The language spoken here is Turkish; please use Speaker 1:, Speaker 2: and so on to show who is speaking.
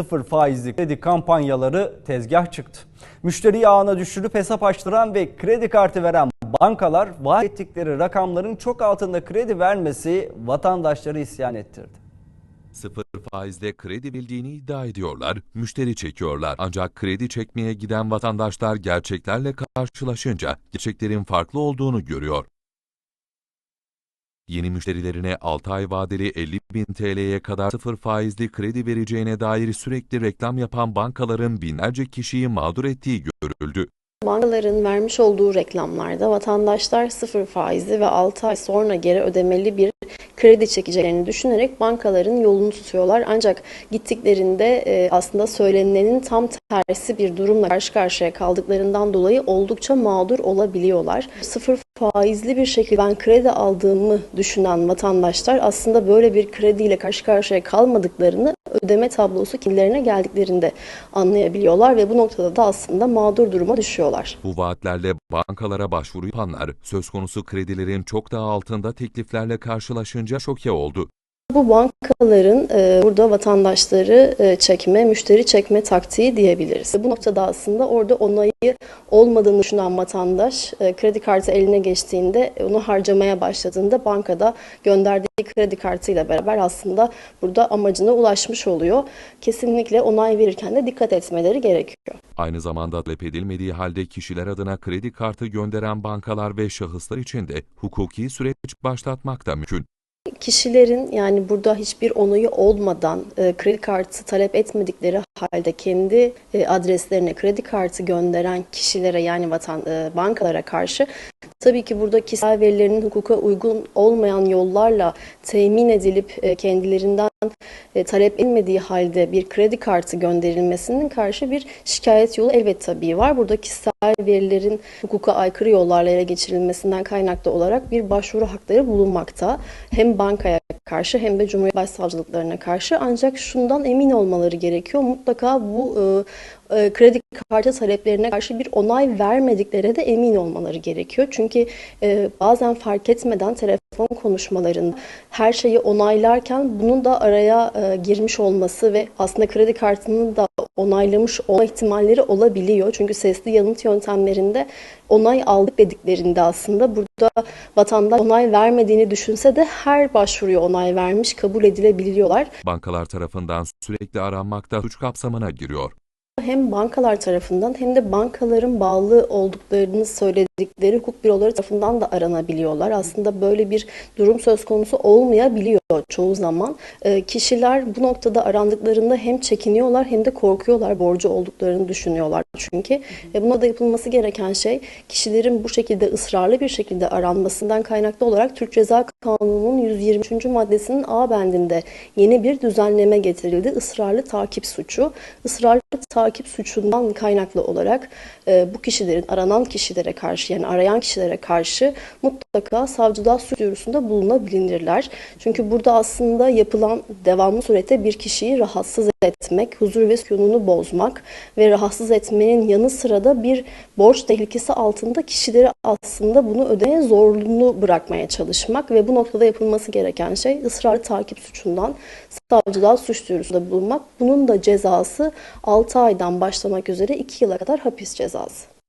Speaker 1: Sıfır faizli kredi kampanyaları tezgah çıktı. Müşteriyi ağına düşürüp hesap açtıran ve kredi kartı veren bankalar vaat ettikleri rakamların çok altında kredi vermesi vatandaşları isyan ettirdi.
Speaker 2: Sıfır faizle kredi bildiğini iddia ediyorlar, müşteri çekiyorlar. Ancak kredi çekmeye giden vatandaşlar gerçeklerle karşılaşınca gerçeklerin farklı olduğunu görüyor. Yeni müşterilerine 6 ay vadeli 50 bin TL'ye kadar sıfır faizli kredi vereceğine dair sürekli reklam yapan bankaların binlerce kişiyi mağdur ettiği görüldü.
Speaker 3: Bankaların vermiş olduğu reklamlarda vatandaşlar sıfır faizli ve 6 ay sonra geri ödemeli bir kredi çekeceklerini düşünerek bankaların yolunu tutuyorlar. Ancak gittiklerinde e, aslında söylenenin tam tersi bir durumla karşı karşıya kaldıklarından dolayı oldukça mağdur olabiliyorlar. Sıfır faizli bir şekilde ben kredi aldığımı düşünen vatandaşlar aslında böyle bir krediyle karşı karşıya kalmadıklarını ödeme tablosu kendilerine geldiklerinde anlayabiliyorlar ve bu noktada da aslında mağdur duruma düşüyorlar.
Speaker 2: Bu vaatlerle bankalara başvuru yapanlar söz konusu kredilerin çok daha altında tekliflerle karşılaşınca şoke oldu.
Speaker 3: Bu bankaların e, burada vatandaşları e, çekme, müşteri çekme taktiği diyebiliriz. Bu noktada aslında orada onayı olmadığını düşünen vatandaş e, kredi kartı eline geçtiğinde onu harcamaya başladığında bankada gönderdiği kredi kartıyla beraber aslında burada amacına ulaşmış oluyor. Kesinlikle onay verirken de dikkat etmeleri gerekiyor.
Speaker 2: Aynı zamanda talep edilmediği halde kişiler adına kredi kartı gönderen bankalar ve şahıslar için de hukuki süreç başlatmak da mümkün.
Speaker 3: Kişilerin yani burada hiçbir onayı olmadan e, kredi kartı talep etmedikleri halde kendi e, adreslerine kredi kartı gönderen kişilere yani vatan e, bankalara karşı tabii ki burada kişisel verilerinin hukuka uygun olmayan yollarla temin edilip e, kendilerinden e, talep edilmediği halde bir kredi kartı gönderilmesinin karşı bir şikayet yolu elbet tabii var. Burada kişisel verilerin hukuka aykırı yollarla ele geçirilmesinden kaynaklı olarak bir başvuru hakları bulunmakta. Hem bankaya karşı hem de Cumhuriyet Başsavcılıklarına karşı ancak şundan emin olmaları gerekiyor. Mutlaka bu e, e, kredi kartı taleplerine karşı bir onay vermediklerine de emin olmaları gerekiyor. Çünkü e, bazen fark etmeden telefon konuşmalarında her şeyi onaylarken bunun da araya e, girmiş olması ve aslında kredi kartının da onaylamış olma ihtimalleri olabiliyor. Çünkü sesli yanıt yöntemlerinde onay aldık dediklerinde aslında burada vatandaş onay vermediğini düşünse de her başvuruya onay vermiş kabul edilebiliyorlar.
Speaker 2: Bankalar tarafından sürekli aranmakta suç kapsamına giriyor.
Speaker 3: Hem bankalar tarafından hem de bankaların bağlı olduklarını söyledikleri hukuk büroları tarafından da aranabiliyorlar. Aslında böyle bir durum söz konusu olmayabiliyor çoğu zaman. E, kişiler bu noktada arandıklarında hem çekiniyorlar hem de korkuyorlar borcu olduklarını düşünüyorlar çünkü. E, buna da yapılması gereken şey kişilerin bu şekilde ısrarlı bir şekilde aranmasından kaynaklı olarak Türk Ceza Kanunu'nun 123. maddesinin A bendinde yeni bir düzenleme getirildi. Israrlı takip suçu. Israrlı takip suçundan kaynaklı olarak e, bu kişilerin aranan kişilere karşı yani arayan kişilere karşı mutlaka savcılığa suç duyurusunda bulunabilirler. Çünkü burada aslında yapılan devamlı surette bir kişiyi rahatsız etmek, huzur ve sükununu bozmak ve rahatsız etmenin yanı sıra da bir borç tehlikesi altında kişileri aslında bunu ödeye zorunlu bırakmaya çalışmak ve bu noktada yapılması gereken şey ısrarlı takip suçundan savcılığa suç duyurusunda bulunmak. Bunun da cezası 6 aydan başlamak üzere 2 yıla kadar hapis cezası.